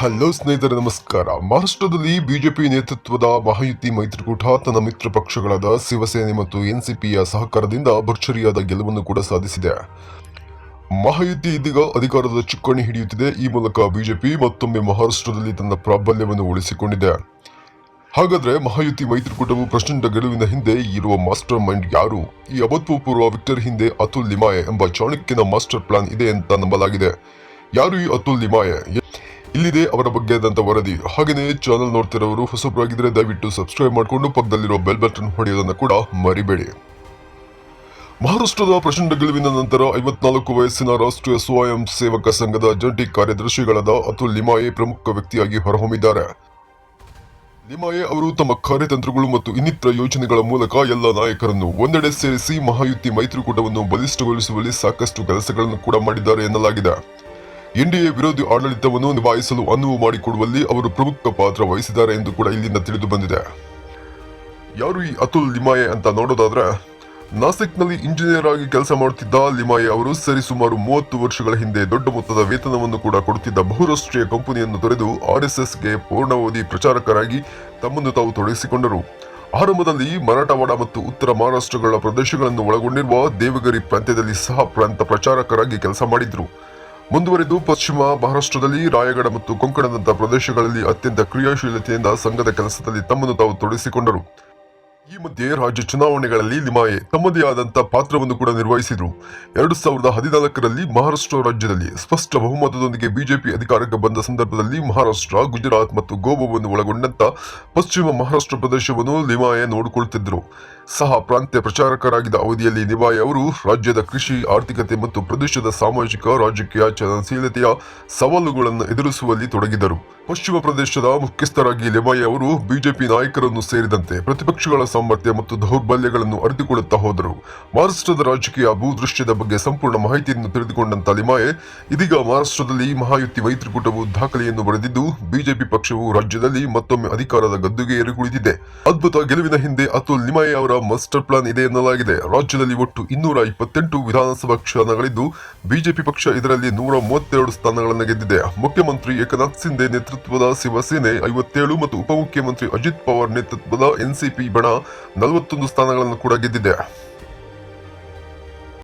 Hello ಸ್ನೇಹಿತರೆ, ನಮಸ್ಕಾರ. ಮಹಾರಾಷ್ಟ್ರದಲ್ಲಿ ಬಿಜೆಪಿ ನೇತೃತ್ವದ ಮಹಾಯುತಿ ಮೈತ್ರಿಕೂಟ ತನ್ನ ಮಿತ್ರ ಪಕ್ಷಗಳಾದ ಶಿವಸೇನೆ ಮತ್ತು ಎನ್ಸಿಪಿಯ ಸಹಕಾರದಿಂದ ಭರ್ಚರಿಯಾದ ಗೆಲುವನ್ನು ಕೂಡ ಸಾಧಿಸಿದೆ. ಮಹಾಯುತಿ ಇದೀಗ ಅಧಿಕಾರದ ಚುಕ್ಕಾಣಿ ಹಿಡಿಯುತ್ತಿದೆ. ಈ ಮೂಲಕ ಬಿಜೆಪಿ ಮತ್ತೊಮ್ಮೆ ಮಹಾರಾಷ್ಟ್ರದಲ್ಲಿ ತನ್ನ ಪ್ರಾಬಲ್ಯವನ್ನು ಉಳಿಸಿಕೊಂಡಿದೆ. ಹಾಗಾದರೆ ಮಹಾಯುತಿ ಮೈತ್ರಿಕೂಟವು ಪ್ರಚಂಡ ಗೆಲುವಿನ ಹಿಂದೆ ಇರುವ ಮಾಸ್ಟರ್ ಮೈಂಡ್ ಯಾರು? ಈ ಅಭೂತಪೂರ್ವ ವಿಕ್ಟರ್ ಹಿಂದೆ ಅತುಲ್ ಲಿಮಾಯೆ ಎಂಬ ಚಾಣಕ್ಯನ ಮಾಸ್ಟರ್ ಪ್ಲಾನ್ ಇದೆ ಅಂತ ನಂಬಲಾಗಿದೆ. ಯಾರು ಈ ಅತುಲ್ ಲಿಮಾಯೆ ಇಲ್ಲಿದೆ ಅವರ ಬಗ್ಗೆ ಆದಂತ ವರದಿ. ಹಾಗೆಯೇ ಚಾನಲ್ ನೋಡ್ತಿರೋರು, ಹೊಸಬರಾಗಿದ್ರೆ ದಯವಿಟ್ಟು ಸಬ್ಸ್ಕ್ರೈಬ್ ಮಾಡಿಕೊಂಡು ಪಕ್ಕದಲ್ಲಿರೋ ಬೆಲ್ ಬಟನ್ ಹೊಡೆಯೋದನ್ನು ಕೂಡ ಮರಿಬೇಡಿ. ಮಹಾರಾಷ್ಟ್ರದ ಪ್ರಚಂಡ ಗೆಲುವಿನ ನಂತರ ಐವತ್ನಾಲ್ಕು ವಯಸ್ಸಿನ ರಾಷ್ಟ್ರೀಯ ಸ್ವಯಂ ಸೇವಕ ಸಂಘದ ಜಂಟಿ ಕಾರ್ಯದರ್ಶಿಗಳಾದ ಅತುಲ್ ಲಿಮಾಯೆ ಪ್ರಮುಖ ವ್ಯಕ್ತಿಯಾಗಿ ಹೊರಹೊಮ್ಮಿದ್ದಾರೆ. ಲಿಮಾಯೆ ಅವರು ತಮ್ಮ ಕಾರ್ಯತಂತ್ರಗಳು ಮತ್ತು ಇನ್ನಿತರ ಯೋಜನೆಗಳ ಮೂಲಕ ಎಲ್ಲ ನಾಯಕರನ್ನು ಒಂದೆಡೆ ಸೇರಿಸಿ ಮಹಾಯುತಿ ಮೈತ್ರಿಕೂಟವನ್ನು ಬಲಿಷ್ಠಗೊಳಿಸುವಲ್ಲಿ ಸಾಕಷ್ಟು ಕೆಲಸಗಳನ್ನು ಕೂಡ ಮಾಡಿದ್ದಾರೆ ಎನ್ನಲಾಗಿದೆ. ಎನ್ಡಿಎ ವಿರೋಧಿ ಆಡಳಿತವನ್ನು ನಿಭಾಯಿಸಲು ಅನುವು ಮಾಡಿಕೊಡುವಲ್ಲಿ ಅವರು ಪ್ರಮುಖ ಪಾತ್ರ ವಹಿಸಿದ್ದಾರೆ ಎಂದು ಕೂಡ ಇಲ್ಲಿಂದ ತಿಳಿದು ಬಂದಿದೆ. ಯಾರು ಈ ಅತುಲ್ ಲಿಮಾಯೆ ಅಂತ ನೋಡೋದಾದ್ರೆ, ನಾಸಿಕ್ನಲ್ಲಿ ಇಂಜಿನಿಯರ್ ಆಗಿ ಕೆಲಸ ಮಾಡುತ್ತಿದ್ದ ಲಿಮಾಯೆ ಅವರು ಸರಿಸುಮಾರು ಮೂವತ್ತು ವರ್ಷಗಳ ಹಿಂದೆ ದೊಡ್ಡ ಮೊತ್ತದ ವೇತನವನ್ನು ಕೂಡ ಕೊಡುತ್ತಿದ್ದ ಬಹುರಾಷ್ಟ್ರೀಯ ಕಂಪನಿಯನ್ನು ತೊರೆದು ಆರ್ಎಸ್ಎಸ್ಗೆ ಪೂರ್ಣಾವಧಿ ಪ್ರಚಾರಕರಾಗಿ ತಮ್ಮನ್ನು ತಾವು ತೊಡಗಿಸಿಕೊಂಡರು. ಆರಂಭದಲ್ಲಿ ಮರಾಠವಾಡ ಮತ್ತು ಉತ್ತರ ಮಹಾರಾಷ್ಟ್ರಗಳ ಪ್ರದೇಶಗಳನ್ನು ಒಳಗೊಂಡಿರುವ ದೇವಗರಿ ಪ್ರಾಂತ್ಯದಲ್ಲಿ ಸಹ ಪ್ರಾಂತ ಪ್ರಚಾರಕರಾಗಿ ಕೆಲಸ ಮಾಡಿದ್ರು. ಮುಂದುವರೆದು ಪಶ್ಚಿಮ ಮಹಾರಾಷ್ಟ್ರದಲ್ಲಿ ರಾಯಗಢ ಮತ್ತು ಕೊಂಕಣದಂತಹ ಪ್ರದೇಶಗಳಲ್ಲಿ ಅತ್ಯಂತ ಕ್ರಿಯಾಶೀಲತೆಯಿಂದ ಸಂಘದ ಕೆಲಸದಲ್ಲಿ ತಮ್ಮನ್ನು ತಾವು ತೊಡಗಿಸಿಕೊಂಡರು. ಈ ಮಧ್ಯೆ ರಾಜ್ಯ ಚುನಾವಣೆಗಳಲ್ಲಿ ಲಿಮಾಯೆ ತಮ್ಮದೇ ಆದಂತಹ ಪಾತ್ರವನ್ನು ಕೂಡ ನಿರ್ವಹಿಸಿದ್ರು. ಎರಡು ಸಾವಿರದ ಹದಿನಾಲ್ಕರಲ್ಲಿ ಮಹಾರಾಷ್ಟ್ರ ರಾಜ್ಯದಲ್ಲಿ ಸ್ಪಷ್ಟ ಬಹುಮತದೊಂದಿಗೆ ಬಿಜೆಪಿ ಅಧಿಕಾರಕ್ಕೆ ಬಂದ ಸಂದರ್ಭದಲ್ಲಿ ಮಹಾರಾಷ್ಟ್ರ, ಗುಜರಾತ್ ಮತ್ತು ಗೋವಾವನ್ನು ಒಳಗೊಂಡಂತ ಪಶ್ಚಿಮ ಮಹಾರಾಷ್ಟ್ರ ಪ್ರದೇಶವನ್ನು ಲಿಮಾಯೆ ನೋಡಿಕೊಳ್ಳುತ್ತಿದ್ದರು ಸಹ ಪ್ರಾಂತ್ಯ ಪ್ರಚಾರಕರಾಗಿದ್ದ ಅವಧಿಯಲ್ಲಿ ನಿವಾಯ್ ಅವರು ರಾಜ್ಯದ ಕೃಷಿ, ಆರ್ಥಿಕತೆ ಮತ್ತು ಪ್ರದೇಶದ ಸಾಮಾಜಿಕ, ರಾಜಕೀಯ, ಚಲನಶೀಲತೆಯ ಸವಾಲುಗಳನ್ನು ಎದುರಿಸುವಲ್ಲಿ ತೊಡಗಿದರು. ಪಶ್ಚಿಮ ಪ್ರದೇಶದ ಮುಖ್ಯಸ್ಥರಾಗಿ ಲಿಮಾಯ್ ಅವರು ಬಿಜೆಪಿ ನಾಯಕರನ್ನು ಸೇರಿದಂತೆ ಪ್ರತಿಪಕ್ಷಗಳ ಸಾಮರ್ಥ್ಯ ಮತ್ತು ದೌರ್ಬಲ್ಯಗಳನ್ನು ಅರಿತುಕೊಳ್ಳುತ್ತಾ ಹೋದರು. ಮಹಾರಾಷ್ಟ್ರದ ರಾಜಕೀಯ ಭೂದೃಶ್ಯದ ಬಗ್ಗೆ ಸಂಪೂರ್ಣ ಮಾಹಿತಿಯನ್ನು ತಿಳಿದುಕೊಂಡಂತ ಲಿಮಾಯೆ ಇದೀಗ ಮಹಾರಾಷ್ಟ್ರದಲ್ಲಿ ಮಹಾಯುತಿ ಮೈತ್ರಿಕೂಟವು ದಾಖಲೆಯನ್ನು ಬರೆದಿದ್ದು, ಬಿಜೆಪಿ ಪಕ್ಷವು ರಾಜ್ಯದಲ್ಲಿ ಮತ್ತೊಮ್ಮೆ ಅಧಿಕಾರದ ಗದ್ದುಗೆ ಏರಿಕುಳಿದಿದೆ ಅದ್ಭುತ ಗೆಲುವಿನ ಹಿಂದೆ ಅತುಲ್ ನಿಮಾಯೆ ಅವರ ಮಾಸ್ಟರ್ ಪ್ಲಾನ್ ಇದೆ ಎನ್ನಲಾಗಿದೆ. ರಾಜ್ಯದಲ್ಲಿ ಒಟ್ಟು ಇನ್ನೂರ ಇಪ್ಪತ್ತೆಂಟು ವಿಧಾನಸಭಾ ಕ್ಷೇತ್ರಗಳಿದ್ದು ಬಿಜೆಪಿ ಪಕ್ಷ ಇದರಲ್ಲಿ ನೂರ ಮೂವತ್ತೆರಡು ಸ್ಥಾನಗಳನ್ನು ಗೆದ್ದಿದೆ. ಮುಖ್ಯಮಂತ್ರಿ ಏಕನಾಥ್ ಸಿಂಧೆ ನೇತೃತ್ವದ ಶಿವಸೇನೆ ಐವತ್ತೇಳು ಮತ್ತು ಉಪಮುಖ್ಯಮಂತ್ರಿ ಅಜಿತ್ ಪವಾರ್ ನೇತೃತ್ವದ ಎನ್ಸಿಪಿ ಬಣ ನಲವತ್ತೊಂದು ಸ್ಥಾನಗಳನ್ನು ಕೂಡ ಗೆದ್ದಿದೆ.